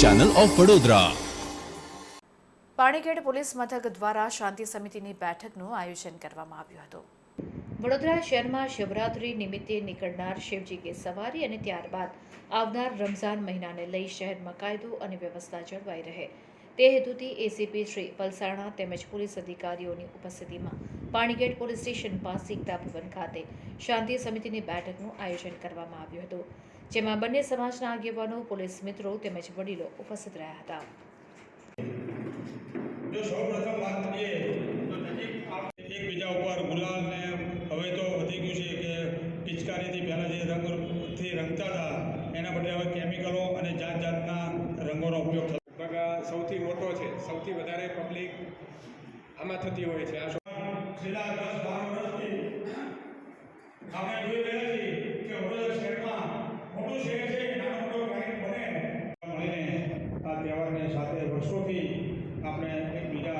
Channel of Vadodara Panigate police મથક દ્વારા શાંતિ સમિતિની બેઠકનું આયોજન કરવામાં આવ્યું હતું. વડોદરા શહેરમાં શિવરાત્રી નિમિત્તે નીકળનાર શિવજી કે સવારી અને ત્યારબાદ આવનાર રમઝાન મહિનાને લઈ શહેરમાં કાયદો અને વ્યવસ્થા જળવાઈ રહે. તે હેતુથી એસીપી શ્રી પલસાણા તેમજ પોલીસ અધિકારીઓની ઉપસ્થિતિમાં પાણીગેટ પોલીસ સ્ટેશન પાસે એકતા ભવન ખાતે શાંતિ સમિતિની બેઠકનું આયોજન કરવામાં આવ્યું હતું જેમાં બંને સમાજના આગેવાનો પોલીસ મિત્રો તેમજ વડીલો ઉપસ્થિત રહ્યા હતા. જો સૌપ્રથમ વાત કરીએ તો નજીક એકબીજા ઉપર ગુલાલ ને હવે તો વધી ગયું છે કે પિચકારીથી પહેલાં જે રંગથી રંગતા હતા એના બદલે હવે કેમિકલો અને જાત જાતના રંગોનો ઉપયોગ થતો. સૌથી મોટો છે સૌથી વધારે પબ્લિક આમાં થતી હોય છે. આ છેલ્લા દસ બાર વર્ષથી આપણે જોઈ રહ્યા છીએ કે વડોદરા શહેરમાં મોટું શહેર છે નાનો મોટો ક્રાઇમ બને. મળીને આ તહેવારને સાથે વર્ષોથી આપણે એકબીજા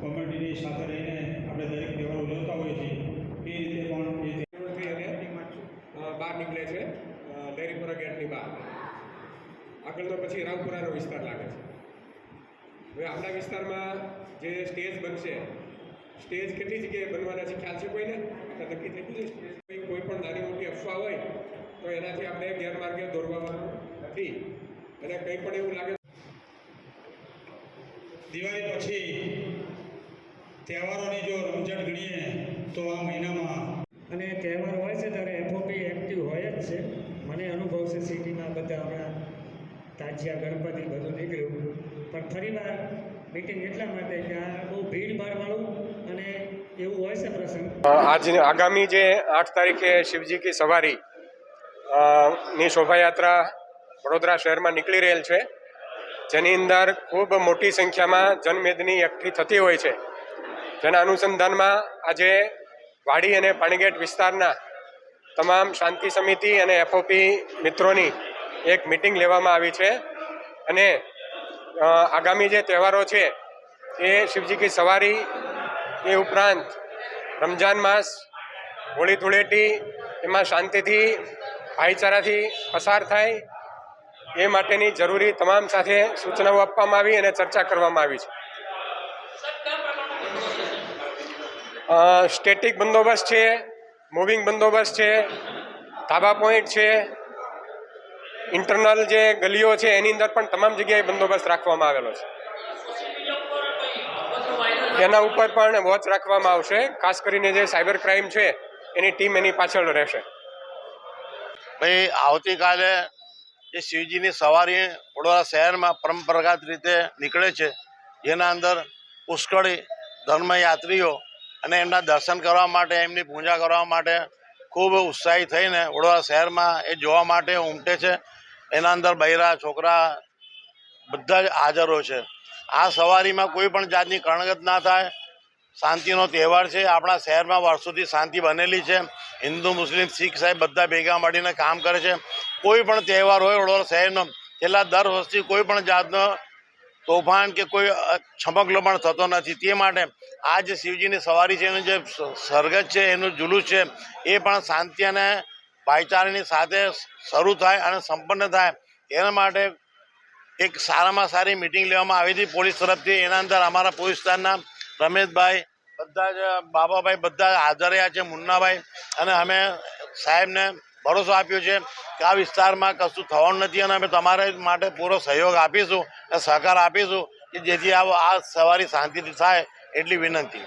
કોમ્યુનિટીની સાથે રહીને આપણે દરેક તહેવાર ઉજવતા હોઈએ છીએ. એ રીતે પણ એ બહાર નીકળે છે. અ, લેરીપુરા ગેટની બહાર. આગળ તો પછી રામપુરાનો વિસ્તાર લાગે છે. હવે આપણા વિસ્તારમાં જે સ્ટેજ બનશે સ્ટેજ કેટલી જગ્યાએ બનવાના છે ખ્યાલ છે કોઈને? તો નક્કી થઈ ગયું છે કોઈ પણ નાની મોટી અફવા હોય, તો એનાથી આપણે ગેરમાર્ગે દોરવાનું નથી. અને કંઈ પણ એવું લાગે દિવાળી પછી તહેવારોની જો રમઝટ ગણીએ, તો આ મહિનામાં અને તહેવાર હોય છે ત્યારે એફઓપી એક્ટિવ હોય જ છે. મને અનુભવ છે સિટીમાં બધા હમણાં તાજિયા, ગણપતિ બધું નીકળ્યું. પણ ફરીવાર મિટિંગ એટલા માટે કે આ બહુ ભીડભાડવાળું અને એવું હોય છે પ્રસંગ આજ આગામી જે આઠ તારીખે શિવજી કી સવારી ની શોભાયાત્રા વડોદરા શહેરમાં નીકળી રહેલ છે. જેની અંદર ખૂબ મોટી સંખ્યામાં જનમેદની એકઠી થતી હોય છે. જેના અનુસંધાનમાં આજે વાડી અને પાણીગેટ વિસ્તારના તમામ શાંતિ સમિતિ અને એફઓપી મિત્રોની એક મિટિંગ લેવામાં આવી છે. અને આગામી જે તહેવારો છે, એ શિવજી કી સવારી એ ઉપરાંત રમજાન માસ હોળી ધૂળેટી, એમાં શાંતિથી, ભાઈચારાથી પસાર થાય, એ માટેની જરૂરી તમામ સાથે સૂચનાઓ આપવામાં આવી અને ચર્ચા કરવામાં આવી છે. સ્ટેટિક બંદોબસ્ત છે મૂવિંગ બંદોબસ્ત છે, ધાબા પોઈન્ટ છે ઇન્ટરનલ જે ગલીઓ છે, એની અંદર પણ તમામ જગ્યાએ બંદોબસ્ત રાખવામાં આવેલો છે. એના ઉપર પણ વોચ રાખવામાં આવશે. ખાસ કરીને જે સાયબર ક્રાઇમ છે, એની ટીમ એની પાછળ રહેશે. ભાઈ, આવતીકાલે જે શિવજીની સવારી વડોદરા શહેરમાં પરંપરાગત રીતે નીકળે છે, જેના અંદર પુષ્કળ ધર્મયાત્રીઓ અને એમના દર્શન કરવા માટે, એમની પૂજા કરવા માટે ખૂબ ઉત્સાહી થઈને વડોદરા શહેરમાં એ જોવા માટે ઉમટે છે. એના અંદર બૈરા, છોકરા બધા જ હાજરો છે. આ સવારીમાં કોઈ પણ જાતની કણગત ના થાય. શાંતિનો તહેવાર છે. આપણા શહેરમાં વર્ષોથી શાંતિ બનેલી છે. હિન્દુ, મુસ્લિમ, શીખ સાહેબ બધા ભેગા મળીને કામ કરે છે. કોઈ પણ તહેવાર હોય વડોદરા શહેરનો, છેલ્લા દર વર્ષથી કોઈ પણ જાતનો તોફાન કે કોઈ છમકલો પણ થતો નથી. તે માટે આ જે શિવજીની સવારી છે, એનું જે સરગત છે, એનું જુલુસ છે, એ પણ શાંતિ અને ભાઈચારાની સાથે શરૂ થાય અને સંપન્ન થાય. એના માટે એક સારામાં સારી મિટિંગ લેવામાં આવી હતી પોલીસ તરફથી. એના અંદર અમારા પોલીસ સ્ટાફના રમેશભાઈ, બધા જ બાબાભાઈ બધા હાજર રહ્યા છે, મુન્નાભાઈ. અને અમે સાહેબને ભરોસો આપ્યો છે કે આ વિસ્તારમાં કશું થવાનું નથી અને અમે તમારા માટે પૂરો સહયોગ આપીશું અને સહકાર આપીશું કે જેથી આ આ સવારી શાંતિથી થાય એટલી વિનંતી.